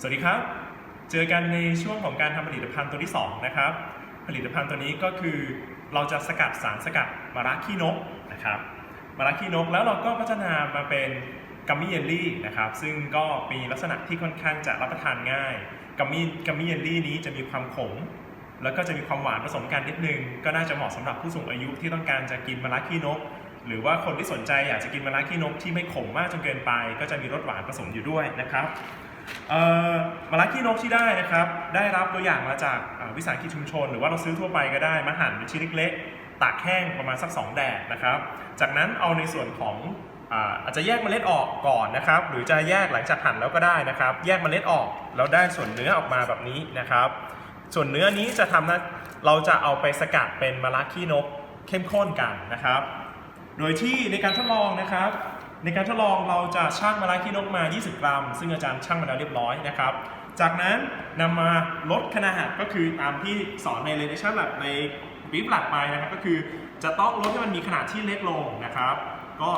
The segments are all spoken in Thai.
สวัสดีครับ เจอกันในช่วงของการทำผลิตภัณฑ์ตัวที่ 2 นะครับ ผลิตภัณฑ์ตัวนี้ก็คือเราจะสกัดสารสกัดมะระขี้นกนะครับมะระขี้นกแล้วเราก็พัฒนามาเป็นกัมมี่เยลลี่นะครับ ซึ่งก็มีลักษณะที่ค่อนข้างจะรับประทานง่ายกัมมี่กัมมี่เยลลี่นี้จะมีความขม แล้วก็จะมีความหวานผสมกันนิดนึง ก็น่าจะเหมาะสำหรับผู้สูงอายุที่ต้องการจะกินมะระขี้นก หรือว่าคนที่สนใจอยากจะกินมะระขี้นกที่ไม่ขมมากจนเกินไป ก็จะมีรสหวานผสมอยู่ด้วยนะครับ มะระขี้นกที่ได้นะครับ ได้รับตัวอย่างมาจากวิสาหกิจชุมชน หรือว่าเราซื้อทั่วไปก็ได้มาหั่นเป็นชิ้นเล็กๆตากแห้งประมาณสัก 2 แดดนะครับ จากนั้นเอาในส่วนของอาจจะแยกเมล็ดออกก่อนนะครับ หรือจะแยกหลังจากหั่นแล้วก็ได้นะครับ แยกเมล็ดออกแล้วได้ส่วนเนื้อออกมาแบบนี้นะครับ ส่วนเนื้อนี้จะทำนะเราจะเอาไปสกัดเป็นมะระขี้นกเข้มข้นกันนะครับ โดยที่ในการทดลองนะครับ ในการทดลองเราจะชั่งมะระขี้นกมา 20 กรัม ซึ่งอาจารย์ชั่งมาแล้วเรียบร้อยนะครับ จากนั้นนำมาลดขนาดก็คือตามที่สอนใน Relation Lab ในบีฟหลักไปนะครับ ก็คือจะต้องลดให้มันมีขนาดที่เล็กลงนะครับ ก็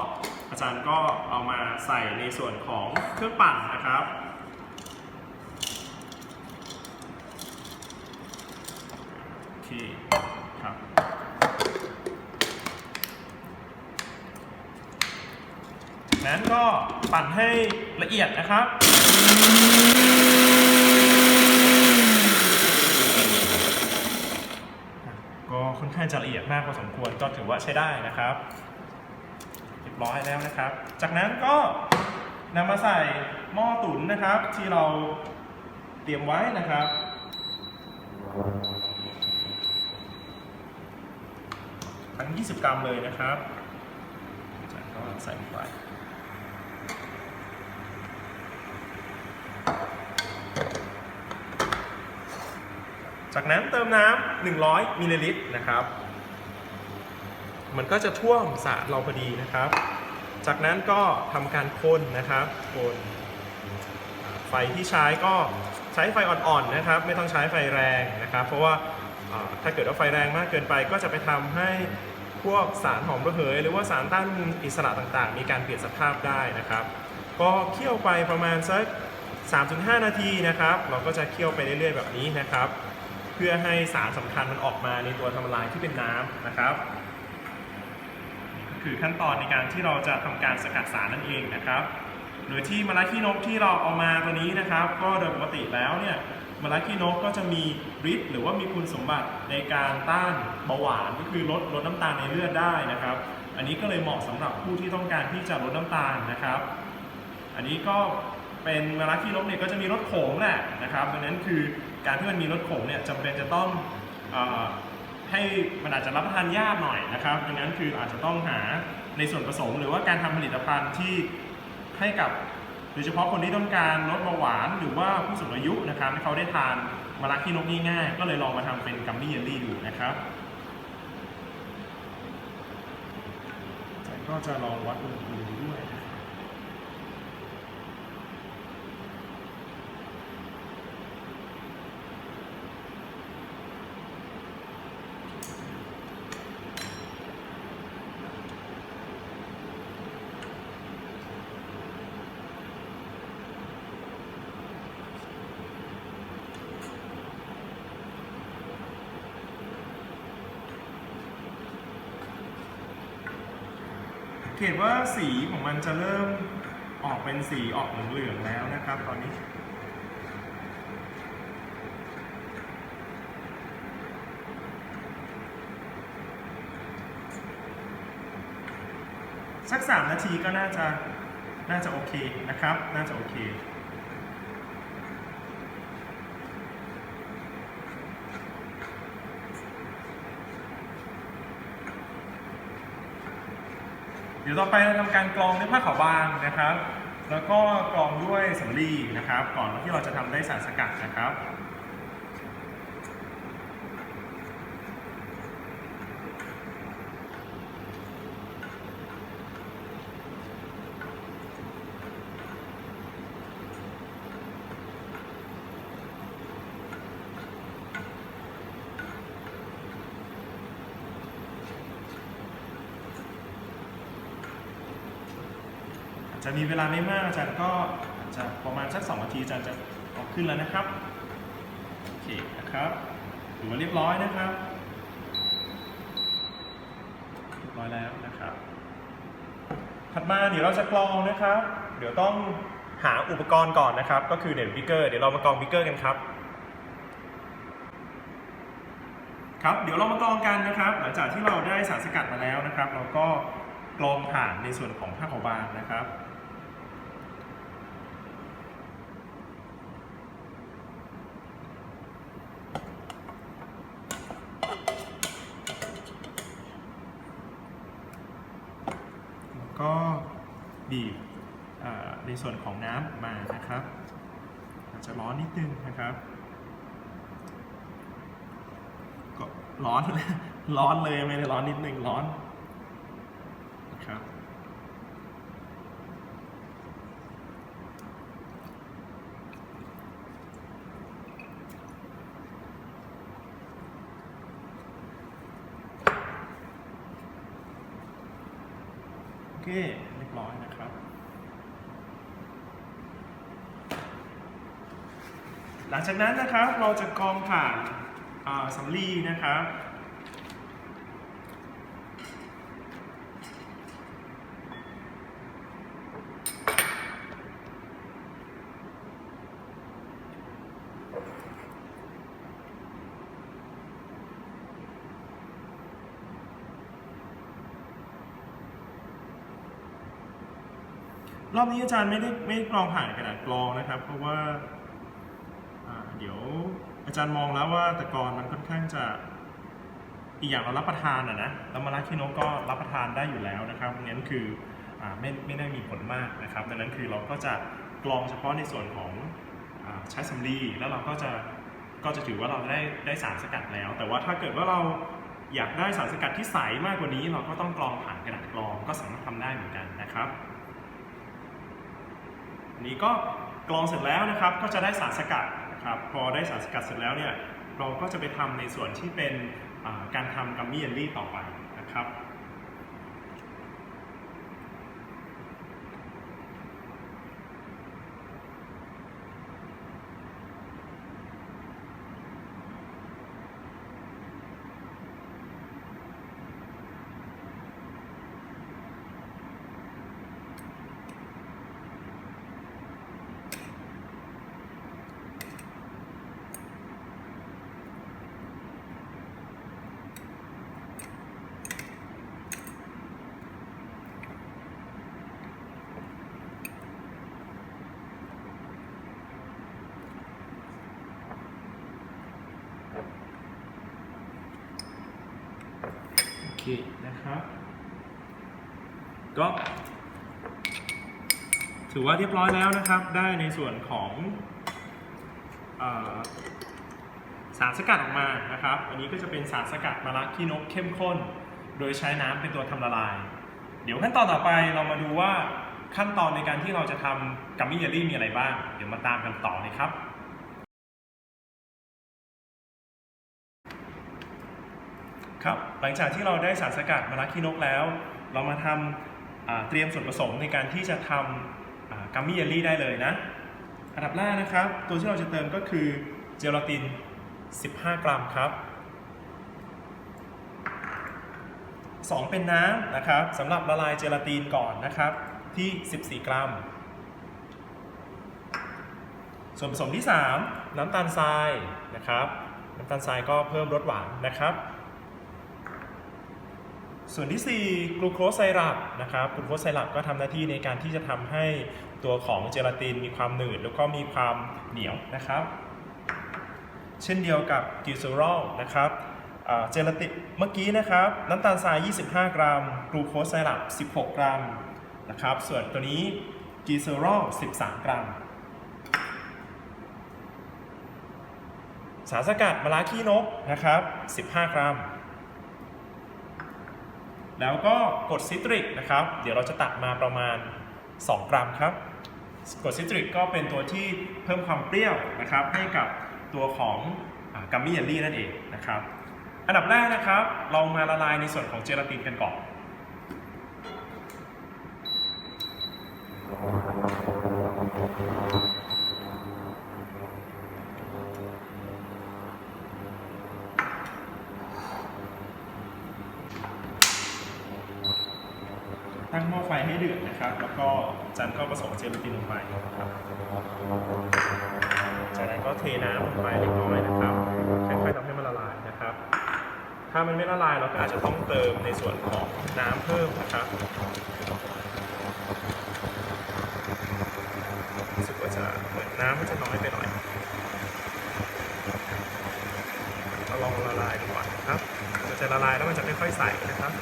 อาจารย์ก็เอามาใส่ในส่วนของเครื่องปั่นนะครับโอเคครับ นั้นก็ปั่นให้ละเอียดนะครับ ก็ค่อนข้างจะละเอียดมากพอสมควรก็ถือว่าใช้ได้นะครับเรียบร้อยแล้วนะครับ จากนั้นก็นำมาใส่หม้อตุ๋นนะครับ ที่เราเตรียมไว้นะครับทั้ง 20 กรัมเลยนะครับจากนั้นก็ใส่ลงไป จากนั้นเติมน้ำ100มิลลิลิตรนะครับ มันก็จะท่วมสระเราพอดีนะครับ จากนั้นก็ทำการคนนะครับคนอ่าไฟที่ใช้ก็ใช้ไฟอ่อนๆนะครับ ไม่ต้องใช้ไฟแรงนะครับ เพราะว่าถ้าเกิดว่าไฟแรงมากเกินไปก็จะไปทำให้พวกสารหอมระเหย หรือว่าสารต้านอิสระต่างๆ มีการเปลี่ยนสภาพได้นะครับ ก็เคี่ยวไปประมาณสัก 3-5 นาทีนะครับ เราก็จะเคี่ยวไปเรื่อยๆแบบนี้นะครับ พื่อให้สารสำคัญมันออกมาในตัวทำลายที่เป็นน้ำนะครับ คือขั้นตอนในการที่เราจะทำการสกัดสารนั่นเองนะครับโดยที่มะระขี้นกที่เราเอามาตัวนี้นะครับ ก็โดยปกติแล้วเนี่ยมะระขี้นกก็จะมีฤทธิ์หรือว่ามีคุณสมบัติในการต้านเบาหวานก็คือลดลดน้ำตาลในเลือดได้นะครับ อันนี้ก็เลยเหมาะสำหรับผู้ที่ต้องการที่จะลดน้ำตาลนะครับ อันนี้ก็ เป็นมะระขี้นกเนี่ยก็จะมีรสขมแหละนะครับดังนั้นคือการที่มันมีรสขมเนี่ยจำเป็นจะต้องอให้มันอาจจะรับประทานยากหน่อยนะครับดังนั้นคืออาจจะต้องหาในส่วนผสมหรือว่าการทำผลิตภัณฑ์ที่ให้กับโดยเฉพาะคนที่ต้องการลดเบาหวานหรือว่าผู้สูงอายุนะครับให้เขาได้ทานมะระขี้นกง่ายๆก็เลยลองมาทำเป็นกัมมี่เยลลี่ดูนะครับก็จะลองวัดอุณหภูมิดูด้วยนะครับ สัง เกตว่าสีของมันจะเริ่มออกเป็นสีออกเหลืองๆแล้วนะครับ ตอนนี้ สักสามนาทีก็น่าจะน่าจะโอเคนะครับ น่าจะโอเค ดี๋ยวต่อไปเราทำการกรองด้วยผ้าขาวบางนะครับ แล้วก็กรองด้วยสำลีนะครับ ก่อนที่เราจะทำได้สารสกัดนะครับ จะมีเวลาไม่มากอาจารย์ก็อาจจะประมาณสักสองนาทีอาจารย์จะเอาก็ขึ้นแล้วนะครับโอเคนะครับถือว่าเรียบร้อยนะครับเรียบร้อยแล้วนะครับ ถัดมาเดี๋ยวเราจะกรองนะครับ เดี๋ยวต้องหาอุปกรณ์ก่อนนะครับ ก็คือเด่นบิกเกอร์เดี๋ยวเรามากรองบิกเกอร์กันครับครับเดี๋ยวเรามากรองกันนะครับ หลังจากที่เราได้สารสกัดมาแล้วนะครับ เราก็กรองผ่านในส่วนของผ้าขาวบางนะครับ บีบในส่วนของน้ำออกมานะครับอาจจะร้อนนิดนึงนะครับ ก็ร้อน ร้อนเลยไม่ได้ร้อนนิดนึงร้อนนะครับโอเค บร้อยนะครับหลังจากนั้นนะครับเราจะกรองผ่านสำลีนะครับ อบนี้อาจารย์ไม่ได้ไม่ได้กรองผ่านกระดาษกรองนะครับ เพราะว่าเดี๋ยวอาจารย์มองแล้วว่าตะกอนมันค่อนข้างจะอีกอย่างเรารับประทานอะนะแล้วมาราคิโนก็รับประทานได้อยู่แล้วนะครับงั้นคืออไม่ไม่ได้มีผลมากนะครับดังนั้นคือเราก็จะกรองเฉพาะในส่วนของอใช้สำลีแล้วเราก็จะก็จะถือว่าเราได้ได้สารสกัดแล้ว แต่ว่าถ้าเกิดว่าเราอยากได้สารสกัดที่ใสมากกว่านี้ เราก็ต้องกรองผ่านกระดาษกรองก็สามารถทำได้เหมือนกันนะครับ นนี้ก็กรองเสร็จแล้วนะครับก็จะได้สารสกัดนะครับพอได้สารสกัดเสร็จแล้วเนี่ยเราก็จะไปทำในส่วนที่เป็นการทำกัมมี่เยลลี่ต่อไปนะครับ โอเคนะครับ ก็ ถือว่าเรียบร้อยแล้วนะครับ ได้ในส่วนของอสารสกัดออกมานะครับ อันนี้ก็จะเป็นสารสกัดมะระขี้นกเข้มข้น โดยใช้น้ำเป็นตัวทำละลาย เดี๋ยวขั้นตอนต่อไปเรามาดูว่าขั้นตอนในการที่เราจะทำกัมมี่เยลลี่มีอะไรบ้าง เดี๋ยวมาตามกันต่อเลยครับ ครับหลังจากที่เราได้สารสกัดมะระขี้นกแล้ว เรามาทำเตรียมส่วนผสมในการที่จะทำอ่ากัมมี่เยลลี่ได้เลยนะ อันดับแรกนะครับ ตัวที่เราจะเติมก็คือเจลาติน 15 กรัมครับ2 เป็นน้ำนะครับสำหรับละลายเจลาตินก่อนนะครับที่ 14 กรัม ส่วนผสมที่ 3 น้ำตาลทรายนะครับ น้ำตาลทรายก็เพิ่มรสหวานนะครับ ส่วนที่ 4 กลูโคสไซรัปนะครับกลูโคสไซรัปก็ทำหน้าที่ในการที่จะทำให้ตัวของเจลาตินมีความหนืดแล้วก็มีความเหนียวนะครับ เช่นเดียวกับกิซูรอลนะครับเจลาตินเมื่อกี้นะครับ น้ำตาลทราย 25 กรัม กลูโคสไซรัป 16 กรัมนะครับ ส่วนตัวนี้กิซูรอล 13 กรัม สารสกัดมะระขี้นกนะครับ 15 กรัม แล้วก็กรดซิตริกนะครับ เดี๋ยวเราจะตักมาประมาณ 2 กรัมครับกรดซิตริกก็เป็นตัวที่เพิ่มความเปรี้ยวนะครับ ให้กับตัวของกัมมี่เยลลี่นั่นเองนะครับ อันดับแรกนะครับ เรามาละลายในส่วนของเจลาตินกันก่อนน หม้อไฟ ให้เดือดนะครับ แล้วก็จารย์ก็ผสมเจลาตินลงไปนะครับจากนั้นก็เทน้ำลงไปเล็กน้อยนะครับค่อยๆทำให้มันละลายนะครับ ถ้ามันไม่ละลายเราก็อาจจะต้องเติมในส่วนของน้ำเพิ่มนะครับรู้สึกว่าจะเหมือนน้ำมันจะน้อยไปหน่อยเราลองละลายดูก่อนนะครับ จะละลายแล้วมันจะค่อยๆใสนะครับ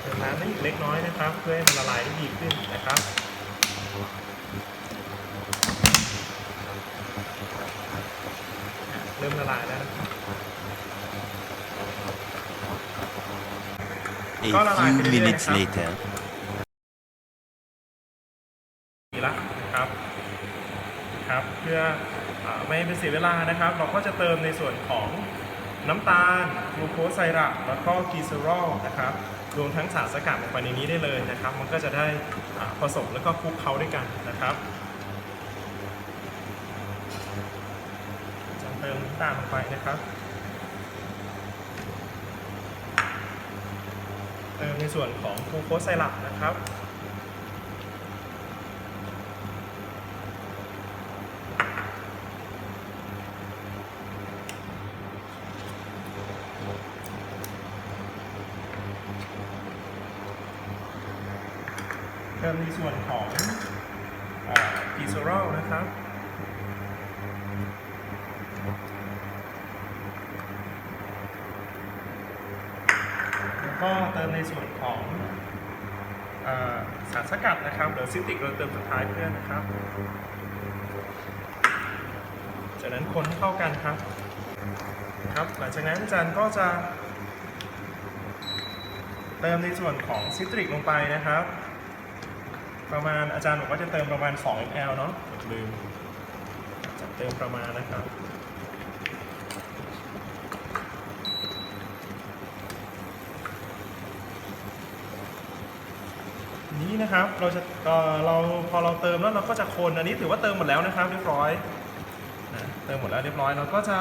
เติมน้ำได้อีกเล็กน้อยนะครับ เพื่อให้มันละลายได้ดีขึ้นนะครับ เริ่มละลายแล้วนะครับ A Go la few la, minutes que le later. ดีละนะครับครับ เพื่ออาไม่ให้เป็นเสียเวลานะครับ เราก็จะเติมในส่วนของน้ำตาลกลูโคสไซรัปแล้วก็กลีเซอรอลนะครับรวมทั้งสารสกัดลงไปในนี้ได้เลยนะครับ มันก็จะได้อ่าผสมแล้วก็คลุกเคล้าด้วยกันนะครับำตาลลงไปนะครับเติมในส่วนของกลูโคสไซรัปนะครับเติมในส่วนของกีโซรอลนะครับ แล้วก็เติ มในส่วนของสารสกัดนะครับหรือซิตริกเราเติมสุดท้ายเพื่อนนะครับ จากนั้นคนให้เข้ากันครับครับ หลังจากนั้นอาจารย์ก็จะ เติมในส่วนของซิตริกลงไปนะครับ ประมาณอาจารย์บอกว่าจะเติมประมาณ 2 ml เนาะอย่าลืมจะเติมประมาณนะครับ นี้นะครับเราจะเอ่อเราพอเราเติมแล้วเราก็จะคนอันนี้ถือว่าเติมหมดแล้วนะครับ เรียบร้อยนะเติมหมดแล้วเรียบร้อยเราก็จะ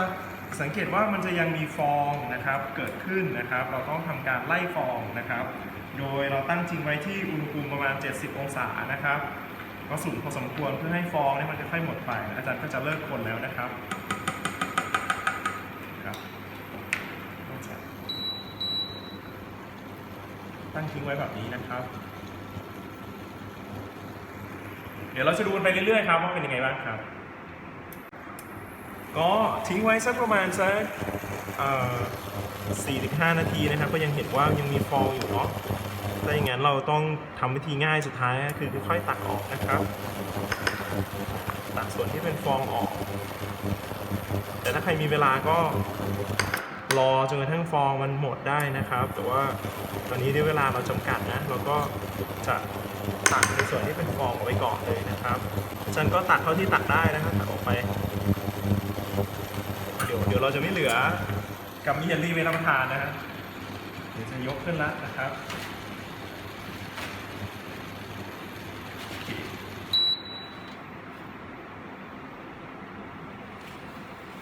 สังเกตว่ามันจะยังมีฟองนะครับเกิดขึ้นนะครับ เราต้องทำการไล่ฟองนะครับ โดยเราตั้งจริงไว้ที่อุณหภูมิประมาณ 70 องศานะครับก็สูงพอสมควรเพื่อให้ฟองเนี่ยมันค่อยๆหมดไป อาจารย์ก็จะเลิกคนแล้วนะครับตั้งทิ้งไว้แบบนี้นะครับ เดี๋ยวเราจะดูกันไปเรื่อยๆครับว่าเป็นยังไงบ้างครับ ก็ทิ้งไว้สักประมาณสักเอ่อ4-5 นาทีนะครับ ก็ยังเห็นว่ายังมีฟองอยู่เนาะถ้าอย่างนั้นเราต้องทำวิธีง่ายสุดท้ายคือค่อยๆตักออกนะครับ ตักส่วนที่เป็นฟองออก แต่ถ้าใครมีเวลาก็รอจนกระทั่งฟองมันหมดได้นะครับ แต่ว่าตอนนี้ด้วยเวลาเราจำกัดนะ เราก็จะ ตักในส่วนที่เป็นฟองเอาไว้ก่อนเลยนะครับอาจารย์ก็ตักเท่าที่ตักได้นะครับตักออกไป เดี๋ยวเดี๋ยวเราจะไม่เหลือกับมิเยลลี่ไว้รับประทานนะฮะเดี๋ยวจะยกขึ้นแล้วนะครับอเค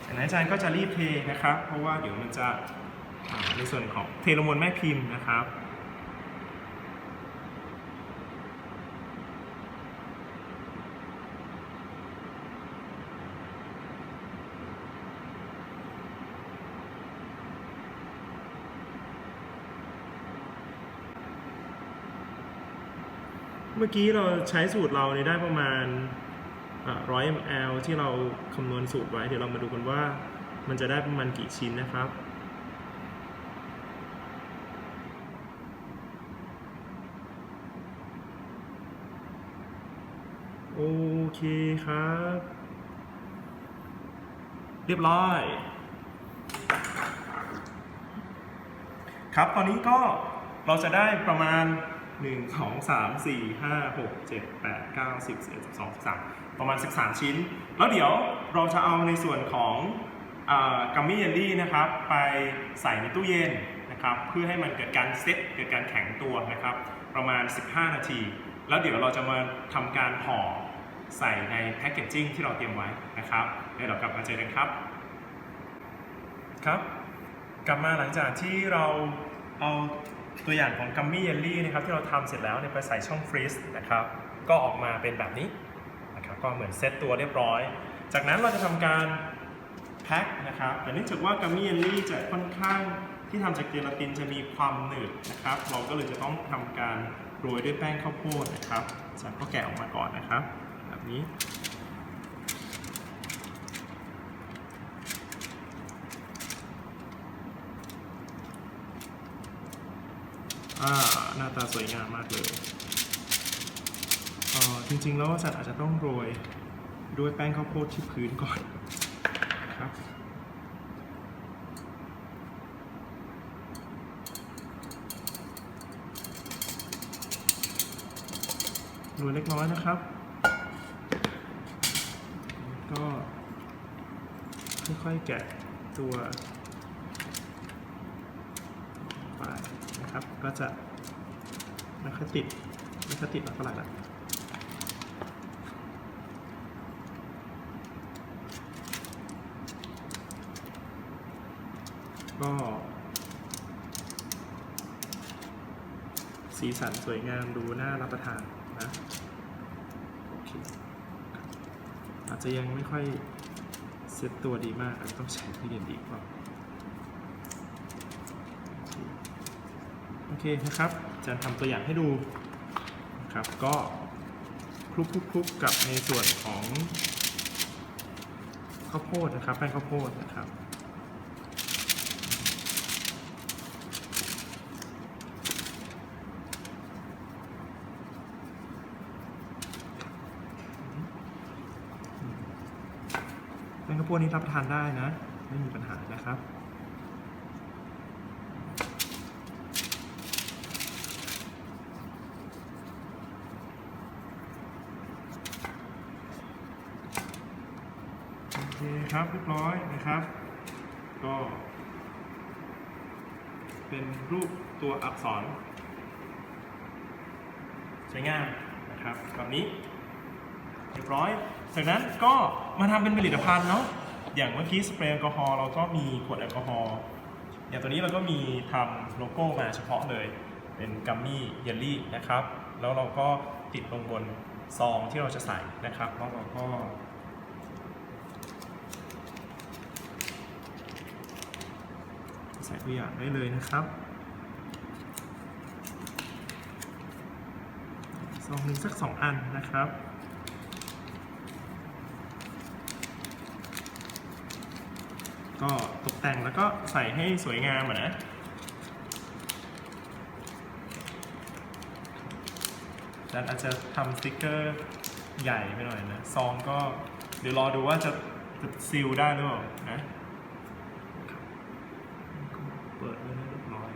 จากนั้นอาจารย์ก็จะรีบเทนะครับ เพราะว่าเดี๋ยวมันจะในส่วนของเทลงบนแม่พิมพ์นะครับ มื่อกี้เราใช้สูตรเราเนี่ยได้ประมาณร้อย ml ที่เราคำนวณสูตรไว้ เดี๋ยวเรามาดูกันว่ามันจะได้ประมาณกี่ชิ้นนะครับ โอเคครับ เรียบร้อย ครับ ตอนนี้ก็เราจะได้ประมาณ 1 2 3 4 5 6 7 8 9 10 11 12 13ปดเก้าสิบสิบสองสามประมาณ 13 ชิ้น แล้วเดี๋ยวเราจะเอาในส่วนของกัมมี่เยลลี่นะครับ ไปใส่ในตู้เย็นนะครับ เพื่อให้มันเกิดการเซตเกิดการแข็งตัวนะครับ ประมาณ 15 นาที แล้วเดี๋ยวเราจะมาทำการห่อใส่ในแพคเกจจิ้งที่เราเตรียมไว้นะครับเดี๋ยวเรากลับมาเจอกันครับ ครับ กลับมาหลังจากที่เราเอา ตัวอย่างของกัมมี่เยลลี่นะครับที่เราทำเสร็จแล้วเนี่ยไปใส่ช่องฟรีซนะครับก็ออกมาเป็นแบบนี้นะครับก็เหมือนเซตตัวเรียบร้อย จากนั้นเราจะทำการแพ็คนะครับแต่เนื่องจากว่ากัมมี่เยลลี่จะค่อนข้างที่ทำจากเจลาตินจะมีความหนืดนะครับ เราก็เลยจะต้องทำการโรยด้วยแป้งข้าวโพดนะครับจากก็แกะออกมาก่อนนะครับ แบบนี้ อ่าหน้าตาสวยงามมากเลยเออจริงๆ แล้วอาจารย์อาจจะต้องโรยด้วยแป้งข้าวโพดที่พื้นก่อนครับโรยเล็กน้อยนะครับ ก็ค่อยๆแกะตัวไปนะครับ ก็จะไม่ค่อยติดไม่ค่อยติดมากเท่าไหร่ละก็สีสันสวยงามดูน่ารับประทานนะโอเคอาจจะยังไม่ค่อยเซ็ตตัวดีมากอาจจะต้องใช้ที่เรียนดีกว่า โอเคนะครับ จะทำตัวอย่างให้ดูครับก็คลุกคลุกคลุกกับในส่วนของข้าวโพดนะครับแป้งข้าวโพดนะครับแป้งข้าวโพดนี้รับประทานได้นะ ไม่มีปัญหานะครับ โคครับเรียบร้อยนะครับ ก็ เป็นรูปตัวอักษรสวยงามนะครับแบบนี้ เรียบร้อย จากนั้นก็มาทำเป็นผลิตภัณฑ์เนาะอย่างเมื่อกี้สเปรย์แอลกอฮอล์เราก็มีขวดแอลกอฮอล์อย่างตัวนี้เราก็มีทำโลโก้มาเฉพาะเลย เป็นกัมมี่เยลลี่นะครับ แล้วเราก็ติดลงบนซองที่เราจะใส่นะครับแล้วเราก็ ใส่ตัวอย่างได้เลยนะครับซองหนึ่งสักสองอันนะครับก็ตกแต่งแล้วก็ใส่ให้สวยงามอะนะอาจารย์อาจจะทำสติกเกอร์ใหญ่ไปหน่อยนะ ซองก็เดี๋ยวรอดูว่าจะจะซีลได้หรือเปล่านะ เปิดไว้ให้เรียบร้อย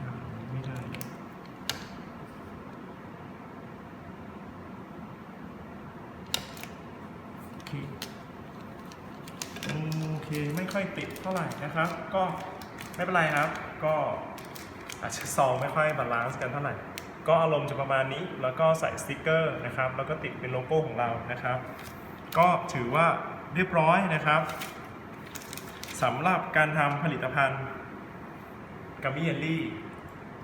อ่าไม่ได้ โอเค โอเค ไม่ค่อยติดเท่าไหร่นะครับ ก็ไม่เป็นไรครับ ก็อาจจะซองไม่ค่อยบาลานซ์กันเท่าไหร่ ก็อารมณ์จะประมาณนี้ แล้วก็ใส่สติกเกอร์นะครับ แล้วก็ติดเป็นโลโก้ของเรานะครับ ก็ถือว่าเรียบร้อยนะครับสำหรับการทำผลิตภัณฑ์กัมมี่เยลลี่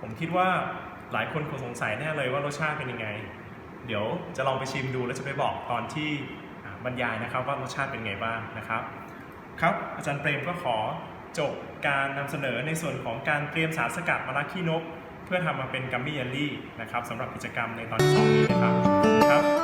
ผมคิดว่าหลายคนคงสงสัยแน่เลยว่ารสชาติเป็นยังไง เดี๋ยวจะลองไปชิมดูแล้วจะไปบอกตอนที่บรรยายนะครับว่ารสชาติเป็นไงบ้างนะครับ ครับอาจารย์เปรมก็ขอจบการนำเสนอในส่วนของการเตรียมสารสกัดมะระขี้นก เพื่อทำมาเป็นกัมมี่เยลลี่นะครับสำหรับกิจกรรมในตอนที่สองนี้นะครับครับ